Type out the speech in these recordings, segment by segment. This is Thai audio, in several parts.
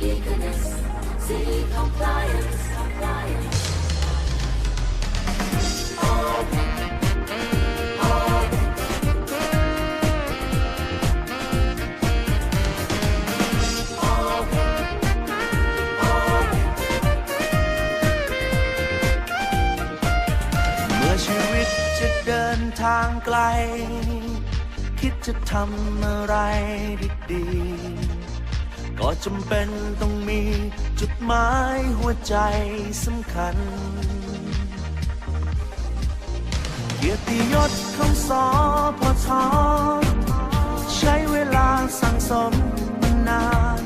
eagerness, see compliance, compliance. เมื่อชีวิตจะเดินทางไกล คิดจะทำอะไรดีๆ ก็จำเป็นต้องมีจุดหมายหัวใจสำคัญ เกียรติยศของสอพอทอใช้เวลาสั่งสมมานาน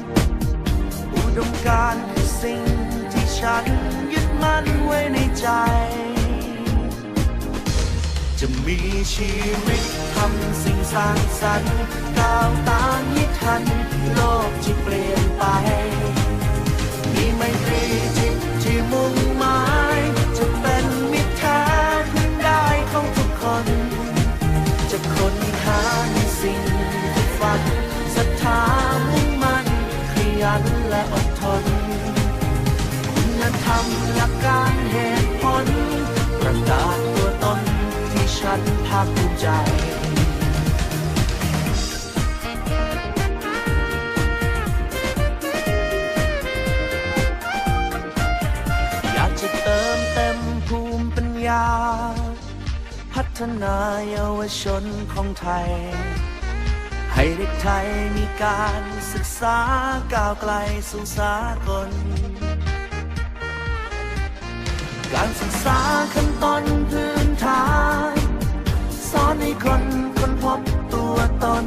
อุดมการณ์คือสิ่งที่ฉันยึดมั่นไว้ในใจ จะมีชีวิตทำสิ่งสร้างสรรค์ก้าวตามยิ่ทัน โลกที่เปลี่ยนไป ใจอยากจะเติมเต็มภูมิปัญญา พัฒนาเยาวชนของไทย ให้เด็กไทยมีการศึกษาก้าวไกลสู่สากลการศึกษาขั้นตอนพื้นฐานสอน ให้คนค้นพบตัวตน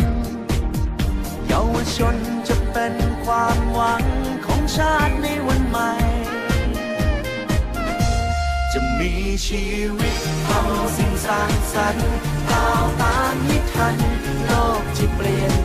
เยาวชนจะเป็นความหวังของชาติในวันใหม่ จะมีชีวิตทำสิ่งสร้างสรรค์ก้าวตามให้ทัน โลกที่เปลี่ยน